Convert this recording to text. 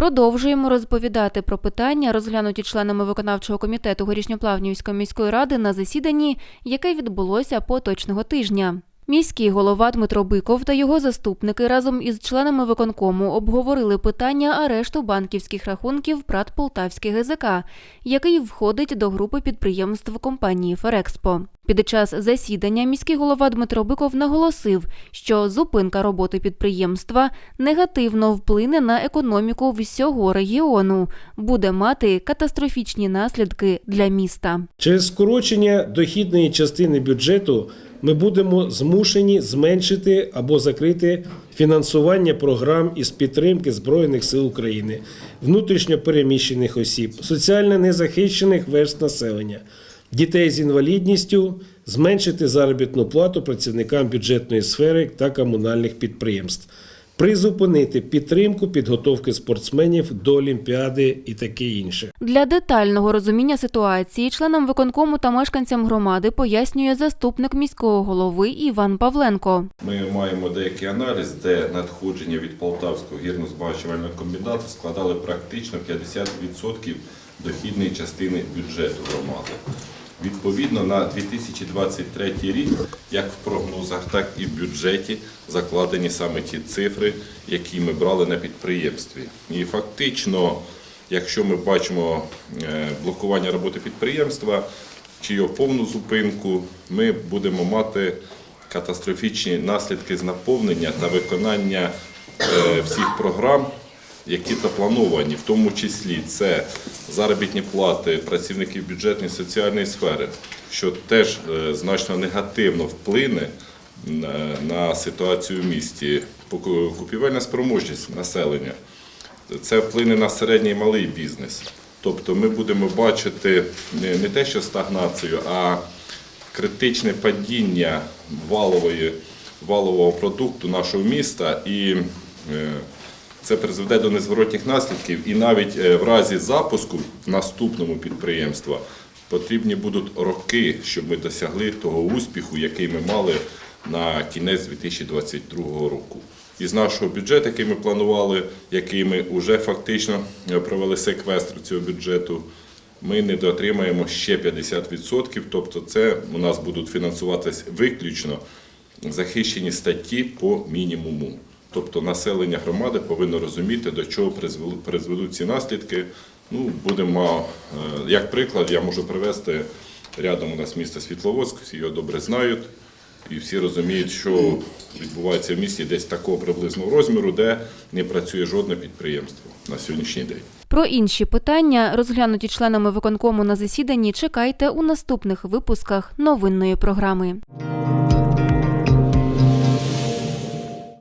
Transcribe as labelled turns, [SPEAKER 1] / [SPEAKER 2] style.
[SPEAKER 1] Продовжуємо розповідати про питання, розглянуті членами виконавчого комітету Горішньоплавнівської міської ради на засіданні, яке відбулося поточного тижня. Міський голова Дмитро Биков та його заступники разом із членами виконкому обговорили питання арешту банківських рахунків ПРАТ Полтавський ГЗК, який входить до групи підприємств компанії Ферекспо. Під час засідання міський голова Дмитро Биков наголосив, що зупинка роботи підприємства негативно вплине на економіку всього регіону, буде мати катастрофічні наслідки для міста.
[SPEAKER 2] Через скорочення дохідної частини бюджету ми будемо змушені зменшити або закрити фінансування програм із підтримки Збройних сил України, внутрішньо переміщених осіб, соціально незахищених верст населення, дітей з інвалідністю, зменшити заробітну плату працівникам бюджетної сфери та комунальних підприємств. Призупинити підтримку підготовки спортсменів до Олімпіади і таке інше.
[SPEAKER 1] Для детального розуміння ситуації членам виконкому та мешканцям громади пояснює заступник міського голови Іван Павленко.
[SPEAKER 3] Ми маємо деякий аналіз, де надходження від Полтавського гірно-збагачувального комбінату складали практично 50% дохідної частини бюджету громади. Відповідно, на 2023 рік, як в прогнозах, так і в бюджеті закладені саме ті цифри, які ми брали на підприємстві. І фактично, якщо ми бачимо е, блокування роботи підприємства чи його повну зупинку, ми будемо мати катастрофічні наслідки з наповнення та виконання е, всіх програм, які заплановані, в тому числі це заробітні плати працівників бюджетної соціальної сфери, що теж е, значно негативно вплине на- на ситуацію в місті, купівельна спроможність населення. Це вплине на середній і малий бізнес. Тобто ми будемо бачити не те, що стагнацію, а критичне падіння валової, валового продукту нашого міста, і е, це призведе до незворотніх наслідків. І навіть е, в разі запуску в наступному підприємства потрібні будуть роки, щоб ми досягли того успіху, який ми мали на кінець 2022 року. Із нашого бюджету, який ми планували, який ми вже фактично е, провели секвестр цього бюджету, ми не дотримаємо ще 50%, тобто це у нас будуть фінансуватись виключно захищені статті по мінімуму. Тобто населення громади повинно розуміти, до чого призведуть ці наслідки. Ну, будемо, е, як приклад, я можу привести рядом у нас місто Світловодськ, всі його добре знають, і всі розуміють, що відбувається в місті десь такого приблизного розміру, де не працює жодне підприємство на сьогоднішній день.
[SPEAKER 1] Про інші питання, розглянуті членами виконкому на засіданні, чекайте у наступних випусках новинної програми.